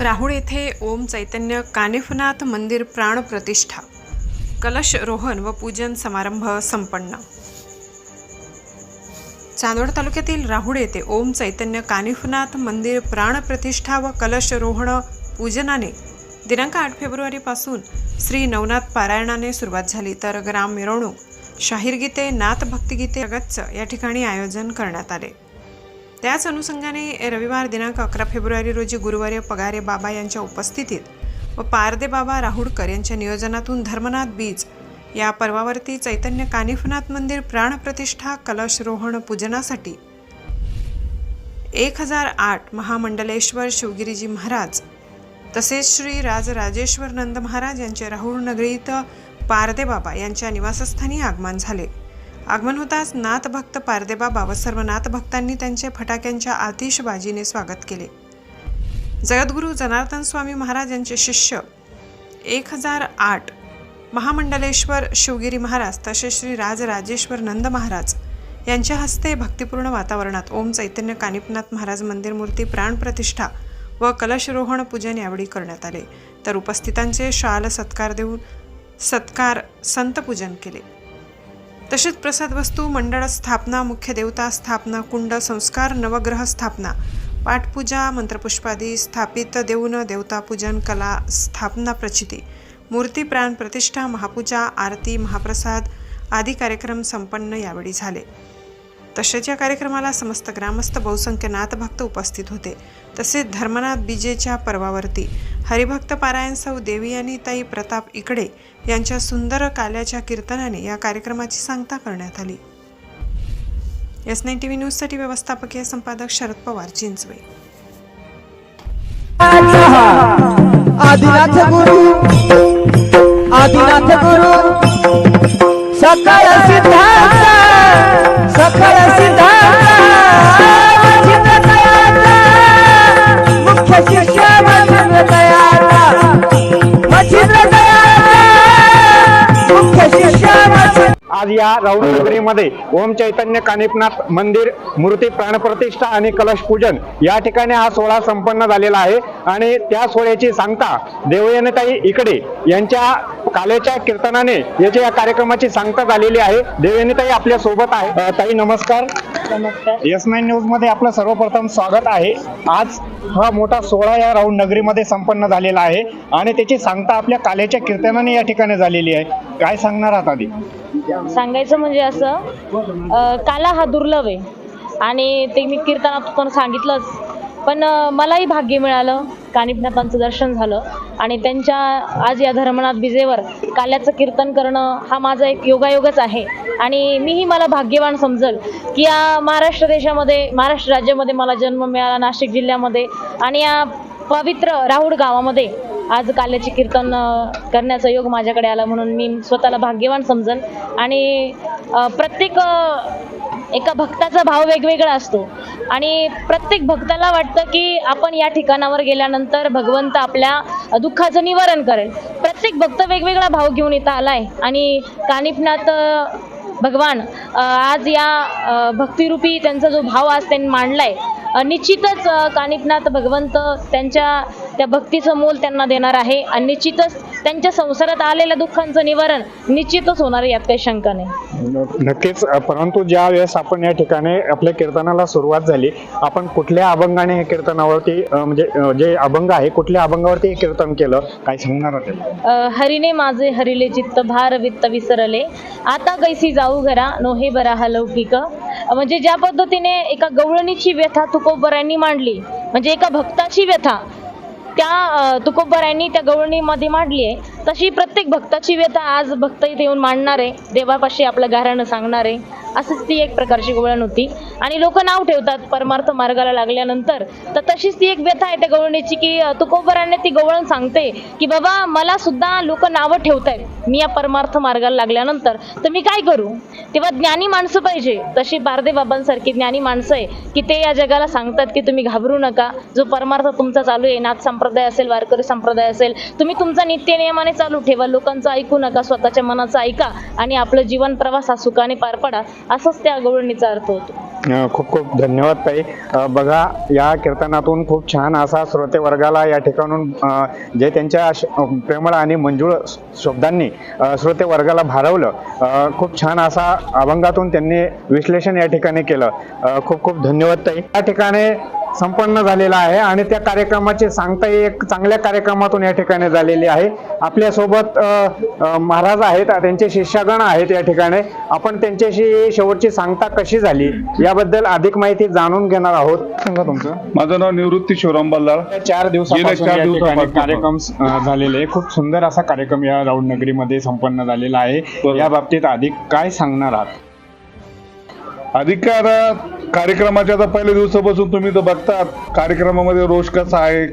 राहुळ येथे ओम चैतन्य कानिफनाथ मंदिर प्राण प्रतिष्ठा कलश रोहन व पूजन समारंभ संपन्न. चांदवड तालुक्यातील राहुळ येथे ओम चैतन्य कानिफनाथ मंदिर प्राण प्रतिष्ठा व कलश रोहण पूजनाने दिनांक आठ फेब्रुवारीपासून श्री नवनाथ पारायणाने सुरुवात झाली. तर ग्राम मिरवणूक शाहीर गीते नाथ भक्तिगीते जगतचं या ठिकाणी आयोजन करण्यात आले. त्याच अनुषंगाने रविवार दिनांक अकरा फेब्रुवारी रोजी गुरुवारी पगारे बाबा यांच्या उपस्थितीत व पारदे बाबा राहुडकर यांच्या नियोजनातून धर्मनाथ बीज या पर्वावरती चैतन्य कानिफनाथ मंदिर प्राणप्रतिष्ठा कलशरोहण पूजनासाठी एक हजार आठ महामंडलेश्वर शिवगिरीजी महाराज तसेच श्री राजराजेश्वर नंद महाराज यांचे राहुळ नगरीत पारदेबाबा यांच्या निवासस्थानी आगमन झाले. आगमन होताच नाथभक्त पारदेबाबा व सर्व नाथभक्तांनी त्यांचे फटाक्यांच्या आतिषबाजीने स्वागत केले. जगद्गुरू जनार्दन स्वामी महाराज यांचे शिष्य एक हजार आठ महामंडलेश्वर शिवगिरी महाराज तसेच श्री राजराजेश्वर नंद महाराज यांच्या हस्ते भक्तिपूर्ण वातावरणात ओम चैतन्य कानिपनाथ महाराज मंदिर मूर्ती प्राणप्रतिष्ठा व कलशरोहण पूजन यावेळी करण्यात आले. तर उपस्थितांचे शाल सत्कार देऊन सत्कार संतपूजन केले. तसेच प्रसाद वस्तू मंडळ स्थापना मुख्य देवता स्थापना कुंड संस्कार नवग्रह स्थापना पाठपूजा मंत्रपुष्पादी स्थापित देऊन देवता पूजन कला स्थापना प्रचिती मूर्ती प्राण प्रतिष्ठा महापूजा आरती महाप्रसाद आदी कार्यक्रम संपन्न यावेळी झाले. तसेच या कार्यक्रमाला समस्त ग्रामस्थ बहुसंख्य नाथभक्त उपस्थित होते. तसेच धर्मनाथ बीजेच्या पर्वावरती हरिभक्त पारायण सौ देवी आणि ताई प्रताप इकडे यांच्या सुंदर काल्याच्या कीर्तनाने या कार्यक्रमाची सांगता करण्यात आली. एस नाईन टी व्ही न्यूजसाठी व्यवस्थापकीय संपादक शरद पवार चिंचवे. आदिनाथ गुरु आदिनाथ गुरु सकळ सिद्धा या राऊळनगरीमध्ये ओम चैतन्य कानिपनाथ मंदिर मूर्ती प्राणप्रतिष्ठा आणि कलश पूजन या ठिकाणी हा सोहळा संपन्न झालेला आहे. आणि त्या सोहळ्याची सांगता देवयानीताई इकडे यांच्या कालेच्या कीर्तनाने याच्या या कार्यक्रमाची सांगता झालेली आहे. देवयानीताई आपल्यासोबत आहे. ताई नमस्कार. एस नाईन न्यूजमध्ये आपलं सर्वप्रथम स्वागत आहे. आज हा मोठा सोहळा या राऊंड नगरीमध्ये संपन्न झालेला आहे आणि त्याची सांगता आपल्या कालेच्या कीर्तनाने या ठिकाणी झालेली आहे. काय सांगणार आहात आधी? सांगायचं म्हणजे असं अं, काला हा दुर्लभ आहे आणि ते मी कीर्तनात पण सांगितलंच. पण अं, मलाही भाग्य मिळालं कानिपनाथांचं दर्शन झालं आणि त्यांच्या आज या धर्मनाथ बिजेवर काल्याचं कीर्तन करणं हा माझा एक योगायोगच आहे. आणि मीही मला भाग्यवान समजल की या महाराष्ट्र देशामध्ये महाराष्ट्र राज्यामध्ये मला जन्म मिळाला नाशिक जिल्ह्यामध्ये आणि या पवित्र राहुड गावामध्ये आज काल्याचे कीर्तन करण्याचा योग माझ्याकडे आला म्हणून मी स्वतःला भाग्यवान समजन आणि प्रत्येक एका भक्ताचा भाव वेगवेगळा असतो. आणि प्रत्येक भक्ताला वाटतं की आपण या ठिकाणावर गेल्यानंतर भगवंत आपल्या दुःखाचं निवारण करेल. प्रत्येक भक्त वेगवेगळा भाव घेऊन इथं आलाय. आणि कानिपनाथ भगवान आज या भक्तिरूपी त्यांचा जो भाव आज त्यांनी मांडलाय आहे निश्चितच अ, कानिपनाथ भगवंत त्यांच्या त्या भक्तीचं मोल त्यांना देणार आहे आणि निश्चितच त्यांच्या संसारात आलेल्या दुःखांचं निवारण निश्चितच होणार यात काही शंका नाही. नक्कीच परंतु ज्या वेळेस आपण या ठिकाणी आपल्या कीर्तनाला सुरुवात झाली आपण कुठल्या अभंगाने हे कीर्तनावरती म्हणजे जे अभंग आहे कुठल्या अभंगावरती हे कीर्तन केलं? काय सांगणार हरिने माझे हरिले चित्त भार वित्त विसरले. आता कैसी जाऊ घरा नोहे बरा हा लौकिक. म्हणजे ज्या पद्धतीने एका गवळणीची व्यथा तुकोबरांनी मांडली म्हणजे एका भक्ताची व्यथा त्या अ, तुकोबरांनी त्या गवळणीमध्ये मांडली आहे. तशी प्रत्येक भक्ताची व्यथा आज भक्त इथे येऊन मांडणार आहे देवापाशी आपलं गाऱ्हाणं सांगणार आहे असंच ती एक प्रकारची गवळण होती. आणि लोक नाव ठेवतात परमार्थ मार्गाला लागल्यानंतर. तर तशीच ती एक व्यथा आहे त्या गवळणीची की तुकोबराने ती गवळण सांगते की बाबा मला सुद्धा लोक नावं ठेवतायत. मी या परमार्थ मार्गाला लागल्यानंतर. तर मी काय करू? तेव्हा ज्ञानी माणसं पाहिजे. तशी बारदे बाबांसारखी ज्ञानी माणसं आहे की ते या जगाला सांगतात की तुम्ही घाबरू नका. जो परमार्थ तुमचा चालू आहे नाथ संप्रदाय असेल वारकरी संप्रदाय असेल तुम्ही तुमचा नित्य नियमाने चालू ठेवा. लोकांचं ऐकू नका स्वतःच्या मनाचं ऐका आणि आपलं जीवन प्रवास हा सुखाने पार पडा असंच त्या गवळणीचा अर्थ होतो. खूप खूप धन्यवाद ताई. बघा या कीर्तनातून खूप छान असा श्रोते वर्गाला या ठिकाणून जे त्यांच्या श- प्रेमळ आणि मंजूळ शब्दांनी श्रोते वर्गाला भारवलं खूप छान असा अभंगातून त्यांनी विश्लेषण या ठिकाणी केलं. खूप खूप धन्यवाद ताई. या ठिकाणी संपन्न झालेला आहे आणि त्या कार्यक्रमाची सांगता एक चांगल्या कार्यक्रमातून या ठिकाणी झालेली आहे. आपल्यासोबत महाराज आहेत त्यांचे शिष्यगण आहेत या ठिकाणी. आपण त्यांच्याशी शेवटची सांगता कशी झाली याबद्दल अधिक माहिती जाणून घेणार आहोत. सांगा तुमचं. माझं नाव निवृत्ती शिवराम बल्लाळ. चार दिवसापासून दिवसापासून. कार्यक्रम झालेले. खूप सुंदर असा कार्यक्रम या राऊंड नगरीमध्ये संपन्न झालेला आहे. या बाबतीत अधिक काय सांगणार आहात? अधिक काय आता कार्यक्रमाच्या आता पहिल्या दिवसापासून तुम्ही तर बघतात. कार्यक्रमामध्ये रोष कसा आहे?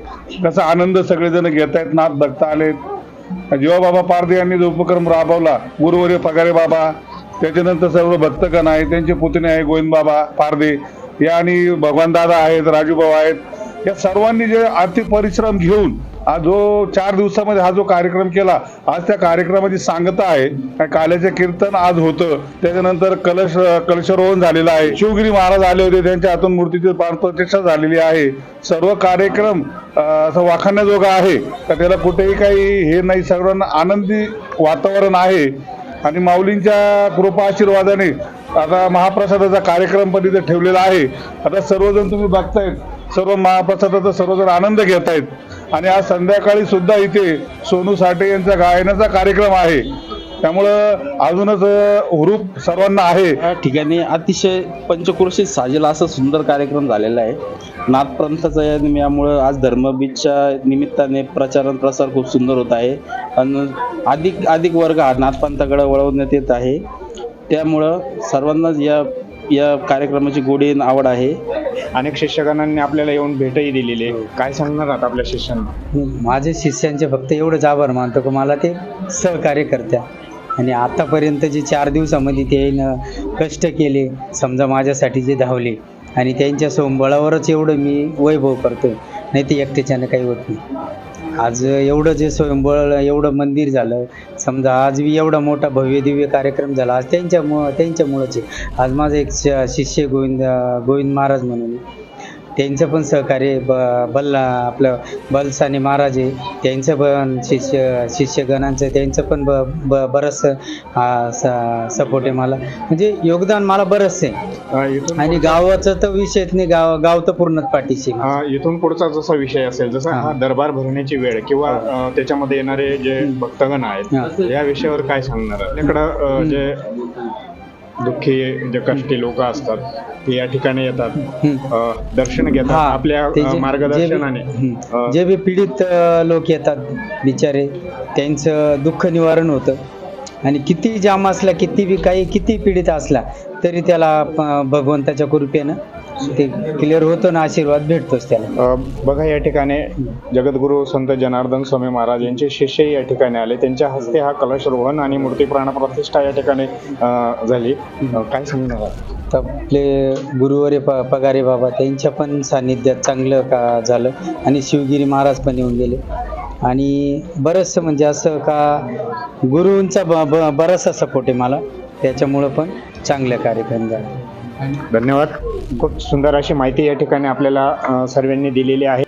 कसा आनंद सगळेजण घेत आहेत नाथ बघता आलेत. जेव्हा बाबा पारदे यांनी जो उपक्रम राबवला गुरुवर्य पगारे बाबा त्याच्यानंतर सर्व भक्तगण आहेत त्यांचे पुतणे आहे गोविंद बाबा पारदे या आणि भगवान दादा आहेत राजूभाऊ आहेत. या सर्वांनी जे आर्थिक परिश्रम घेऊन आज जो चार दिवसामध्ये हा जो कार्यक्रम केला आज त्या कार्यक्रमाची सांगता आहे काल्याचे कीर्तन आज होतं. त्याच्यानंतर कलश कलशरोहण झालेलं आहे. शिवगिरी महाराज आले होते त्यांच्या हातून मूर्तीची प्राणप्रतिष्ठा झालेली आहे. सर्व कार्यक्रम असं वाखाणण्याजोगा आहे. तर त्याला कुठेही काही हे नाही सर्वांना आनंदी वातावरण आहे. आणि माऊलींच्या कृपा आशीर्वादाने आता महाप्रसादाचा कार्यक्रम पण इथे ठेवलेला आहे. आता सर्वजण तुम्ही बघतायत सर्व महाप्रसादाचा सर्वजण आनंद घेत आहेत आणि आज संध्याकाळी सुद्धा इथे सोनू साठे यांचा गायनाचा कार्यक्रम आहे. त्यामुळं अजूनच हुरूप सर्वांना आहे. या ठिकाणी अतिशय पंचक्रोशीत साजेला असा सुंदर कार्यक्रम झालेला आहे. नाथपंथाचा या यामुळं आज धर्मबीजच्या निमित्ताने प्रचार आणि प्रसार खूप सुंदर होत आहे. आणि अधिक अधिक वर्ग हा नाथपंथाकडे वळवण्यात येत आहे. त्यामुळं सर्वांनाच या या कार्यक्रमाची गोडी आवड आहे. अनेक शिक्षकांनी आपल्याला येऊन भेटही दिलेली आहे. काय सांगणार आहात आपल्या शिष्यांना हो, माझे शिष्यांचे फक्त एवढंच आभार मानतो की मला ते सहकार्य करत्या. आणि आतापर्यंत जे चार दिवसामध्ये ते कष्ट केले समजा माझ्यासाठी जे धावले आणि त्यांच्या स्वयंबळावरच एवढं मी वैभव करतो नाही ते एकट्याच्यानं काही होत नाही. आज एवढं जे स्वयंबळ एवढं मंदिर झालं समजा आज मी एवढा मोठा भव्य दिव्य कार्यक्रम झाला आज त्यांच्यामुळं त्यांच्यामुळंच आहे. आज माझं एक शिष्य गोविंद गोविंद महाराज म्हणून त्यांचं पण सहकार्य ब बल्ला आपलं बलसाने महाराज आहे त्यांचं पण शिष्य शिष्यगणांचं त्यांचं पण ब ब बरंचसं सपोर्ट आहे मला म्हणजे योगदान मला बरंचसं आहे इथून आणि गावाचं तर विषयच नाही गाव गाव तर पूर्णच पाठीशी आहे. अं, इथून पुढचा जसा विषय असेल जसा हा. हा दरबार भरण्याची वेळ किंवा अं, त्याच्यामध्ये येणारे जे भक्तगण हा. आहेत या विषयावर काय सांगणार? आपल्याकडं अं, जे दुःखी जे कष्टी लोक असतात ते या ठिकाणी येतात. अं, दर्शन घेतात हा, आपल्या ते अं, जे- मार्गदर्शनाने जे बी- हम्म. अं, जे बी पीडित लोक येतात बिचारे त्यांचं दुःख निवारण होतं आणि किती जाम असला किती बी काही किती पीडित असला तरी त्याला भगवंताच्या कृपेनं ते क्लिअर होतो ना आशीर्वाद भेटतोच त्याला. अ, बघा या ठिकाणी जगद्गुरू संत जनार्दन स्वामी महाराज यांचे शिष्यही या ठिकाणी आले. त्यांच्या हस्ते हा कलशरोहण आणि मूर्ती प्राणप्रतिष्ठा या ठिकाणी अ, झाली. अ, काय सांगणार आहात? तर आपले गुरुवारे प पगारे बाबा त्यांच्या पण सान्निध्यात चांगलं का झालं आणि शिवगिरी महाराज पण येऊन गेले. आणि बरंचसं म्हणजे असं का गुरुंचा ब ब बराचसा सपोर्ट आहे मला. त्याच्यामुळं पण चांगलं कार्यक्रम झाला. धन्यवाद. खूप सुंदर अशी माहिती या ठिकाणी आपल्याला सर्वांनी दिलेली आहे.